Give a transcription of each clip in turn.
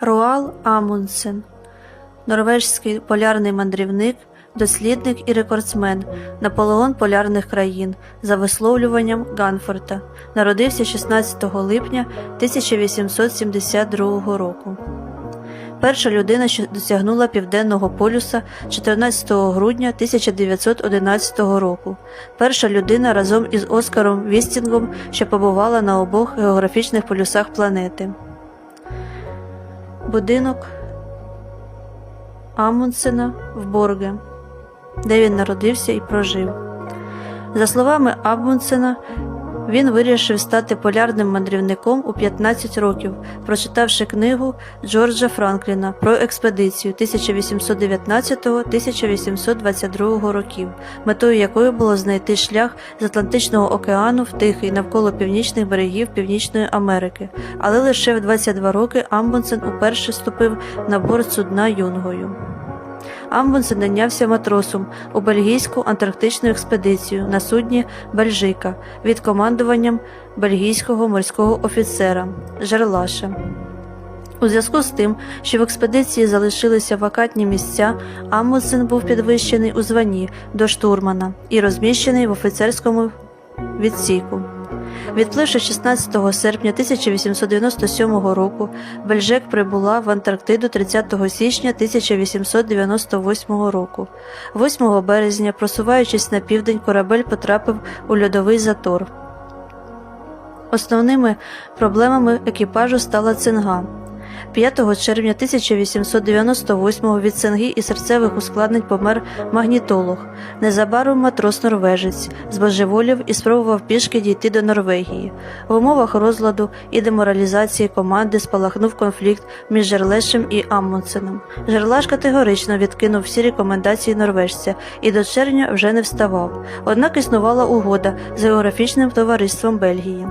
Руал Амундсен, норвежський полярний мандрівник, дослідник і рекордсмен, Наполеон полярних країн за висловлюванням Ганфорта. Народився 16 липня 1872 року. Перша людина, що досягнула південного полюса 14 грудня 1911 року. Перша людина разом із Оскаром Вістінгом, що побувала на обох географічних полюсах планети. Будинок Амундсена в Борге, де він народився і прожив. За словами Амундсена, він вирішив стати полярним мандрівником у 15 років, прочитавши книгу Джорджа Франкліна про експедицію 1819-1822 років, метою якої було знайти шлях з Атлантичного океану в Тихий навколо північних берегів Північної Америки. Але лише в 22 роки Амундсен уперше ступив на борт судна юнгою. Амундсен найнявся матросом у бельгійську антарктичну експедицію на судні Бельжика від командуванням бельгійського морського офіцера Жерлаша. У зв'язку з тим, що в експедиції залишилися вакантні місця, Амундсен був підвищений у званні до штурмана і розміщений в офіцерському відсіку. Відпливши 16 серпня 1897 року, Бельжек прибула в Антарктиду 30 січня 1898 року. 8 березня, просуваючись на південь, корабель потрапив у льодовий затор. Основними проблемами екіпажу стала цинга. 5 червня 1898 від цинги і серцевих ускладнень помер магнітолог. Незабаром матрос-норвежець збожеволів і спробував пішки дійти до Норвегії. В умовах розладу і деморалізації команди спалахнув конфлікт між Жерлешем і Амундсеном. Жерлаш категорично відкинув всі рекомендації норвежця і до червня вже не вставав. Однак існувала угода з географічним товариством Бельгії.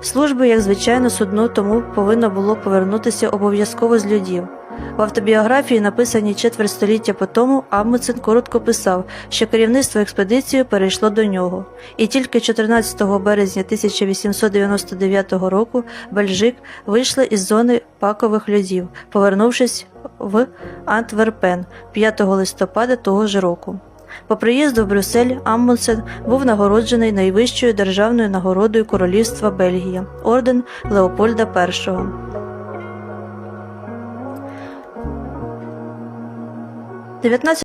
Служби, як звичайно, судно тому повинно було повернутися обов'язково з льодів. В автобіографії, написаній четверть століття по тому, Амундсен коротко писав, що керівництво експедиції перейшло до нього. І тільки 14 березня 1899 року Бельжик вийшла із зони пакових льодів, повернувшись в Антверпен 5 листопада того ж року. По приїзду в Брюссель Амундсен був нагороджений найвищою державною нагородою Королівства Бельгія орден Леопольда І. 19